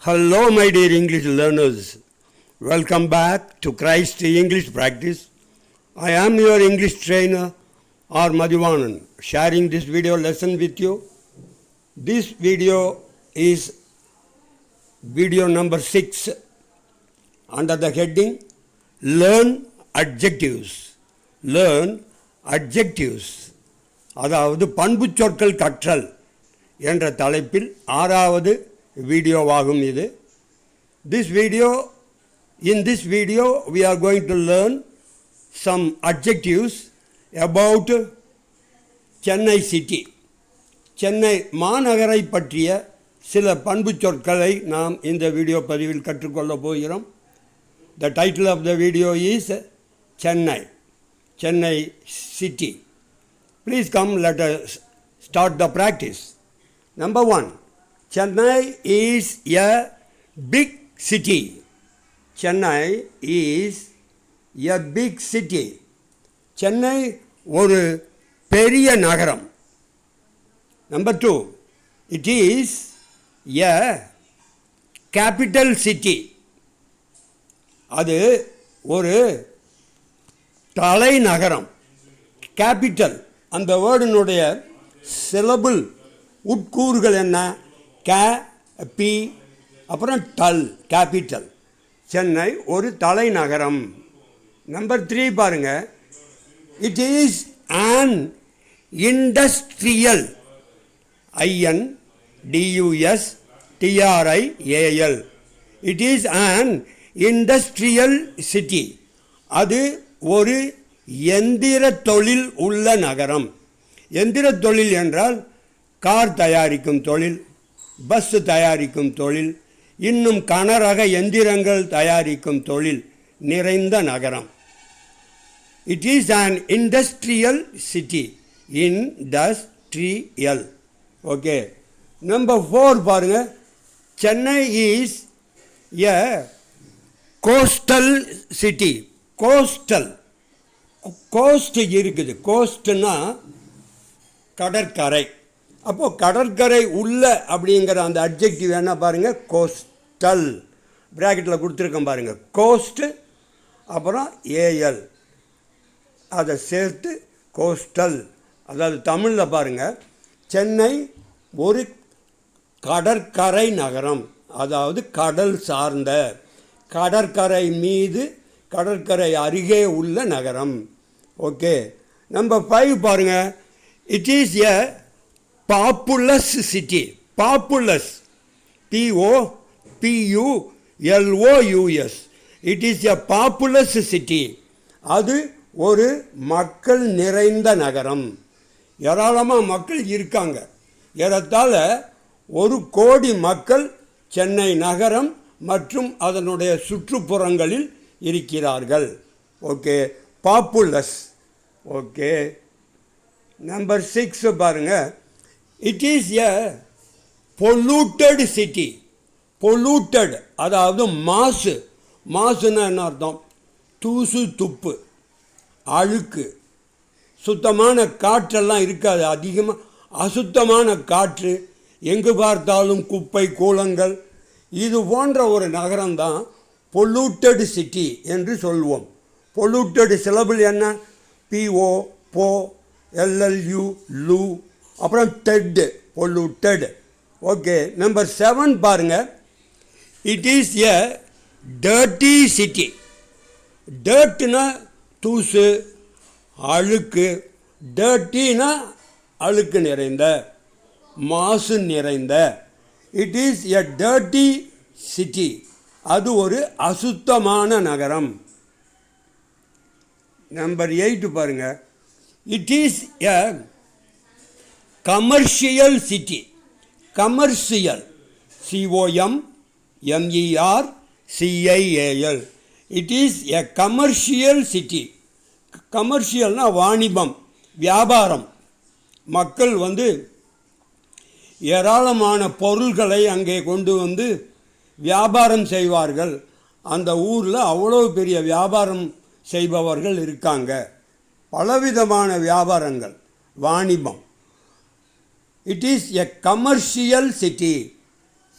Hello, my dear English learners. Welcome back to Christ English Practice. I am your English trainer, R. Madhuvanan, sharing this video lesson with you. This video is video number six under the heading Learn Adjectives. Learn Adjectives. அதாவது பண்புச் சொற்கள் கற்றல் என்ற தலைப்பில் ஆறாவது வீடியோவாகும் இது. This video in this video we are going to learn some adjectives about Chennai city Chennai மாநகரை பற்றிய சில பண்புச் சொற்களை நாம் இந்த வீடியோ பதிவில் கற்றுக்கொள்ளப் போகிறோம். The title of the video is Chennai Chennai city please come let start the practice number one Chennai is a big city Chennai is a big city Chennai ஒரு பெரிய நகரம். Number two it is a capital city அது ஒரு தலைநகரம். Capital அந்த வேர்டினுடைய syllable உட்கூறுகள் என்ன? கே பி அப்புறம் டல் கேபிட்டல் சென்னை ஒரு தலைநகரம். நம்பர் த்ரீ பாருங்க. It is an industrial I N D U S T R I A L it is an industrial city அது ஒரு எந்திர தொழில் உள்ள நகரம். எந்திர தொழில் என்றால் கார் தயாரிக்கும் தொழில். பஸ் தயாரிக்கும் தொழில் இன்னும் கனரக எந்திரங்கள் தயாரிக்கும் தொழில் நிறைந்த நகரம். It is an industrial city industrial okay number four பாருங்கள் Chennai is a coastal city coastal coast இருக்குது. கோஸ்ட்னா கடற்கரை. அப்போது கடற்கரை உள்ள அப்படிங்கிற அந்த அப்ஜெக்டிவ் என்ன பாருங்கள் கோஸ்டல் ப்ராக்கெட்டில் கொடுத்துருக்கேன் பாருங்கள் கோஸ்ட்டு அப்புறம் ஏஎல் அதை சேர்த்து கோஸ்டல் அதாவது தமிழில் பாருங்கள் சென்னை ஒரு கடற்கரை நகரம். அதாவது கடல் சார்ந்த கடற்கரை மீது கடற்கரை அருகே உள்ள நகரம். ஓகே நம்பர் ஃபைவ் பாருங்கள் it is a populous city populous P O P U L O U S it is a populous city அது ஒரு மக்கள் நிறைந்த நகரம். ஏராளமாக மக்கள் இருக்காங்க. ஏறத்தாழ ஒரு கோடி மக்கள் சென்னை நகரம் மற்றும் அதனுடைய சுற்றுப்புறங்களில் இருக்கிறார்கள். Okay populous okay number six பாருங்கள் it is a polluted city polluted அதாவது மாசு மாசுன்னா என்ன அர்த்தம்? தூசு துப்பு அழுக்கு. சுத்தமான காற்றெல்லாம் இருக்காது. அதிகமாக அசுத்தமான காற்று எங்கு பார்த்தாலும் குப்பை கூலங்கள் இது போன்ற ஒரு நகரம்தான் பொலூட்டட் சிட்டி என்று சொல்வோம். பொல்யூட்டட் சிலபிள் என்ன? பிஓ போ எல்எல்யூ லூ அப்புறம் டெட்டு பொல்யூட்டட் ஓகே நம்பர் செவன் பாருங்கள் it is a dirty city டர்ட்டுனா தூசு அழுக்கு. டர்ட்டினா அழுக்கு நிறைந்த மாசு நிறைந்த. It is a dirty city அது ஒரு அசுத்தமான நகரம். நம்பர் எயிட்டு பாருங்கள் it is a commercial city commercial C O M M E R C I A L it is a commercial city கமர்ஷியல்னால் வாணிபம் வியாபாரம். மக்கள் வந்து ஏராளமான பொருள்களை அங்கே கொண்டு வந்து வியாபாரம் செய்வார்கள். அந்த ஊரில் அவ்வளோ பெரிய வியாபாரம் செய்பவர்கள் இருக்காங்க. பலவிதமான வியாபாரங்கள் வாணிபம். It is a commercial city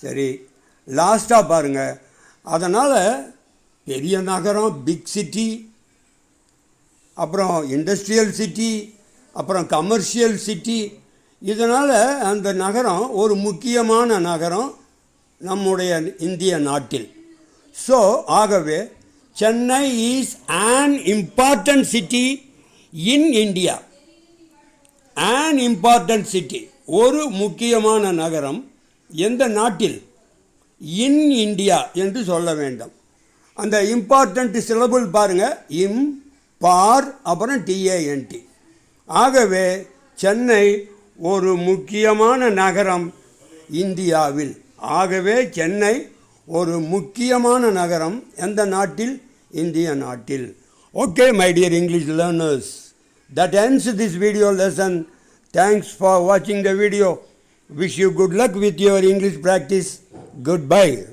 சரி லாஸ்ட்டாக பாருங்கள் அதனால் பெரிய நகரம் பிக் சிட்டி அப்புறம் இண்டஸ்ட்ரியல் சிட்டி அப்புறம் கமர்ஷியல் சிட்டி இதனால் அந்த நகரம் ஒரு முக்கியமான நகரம் நம்முடைய இந்திய நாட்டில். ஸோ ஆகவே Chennai is an important city in India an important city ஒரு முக்கியமான நகரம் எந்த நாட்டில்? இன் இந்தியா என்று சொல்ல வேண்டும். அந்த இம்பார்ட்டண்ட் சிலபுள் பாருங்கள் இம் பார் அப்புறம் டிஏஎன்டி ஆகவே சென்னை ஒரு முக்கியமான நகரம் இந்தியாவில். ஆகவே சென்னை ஒரு முக்கியமான நகரம் எந்த நாட்டில்? இந்திய நாட்டில். Okay my dear English learners that ends this video lesson thanks for watching the video. Wish you good luck with your english practice. Goodbye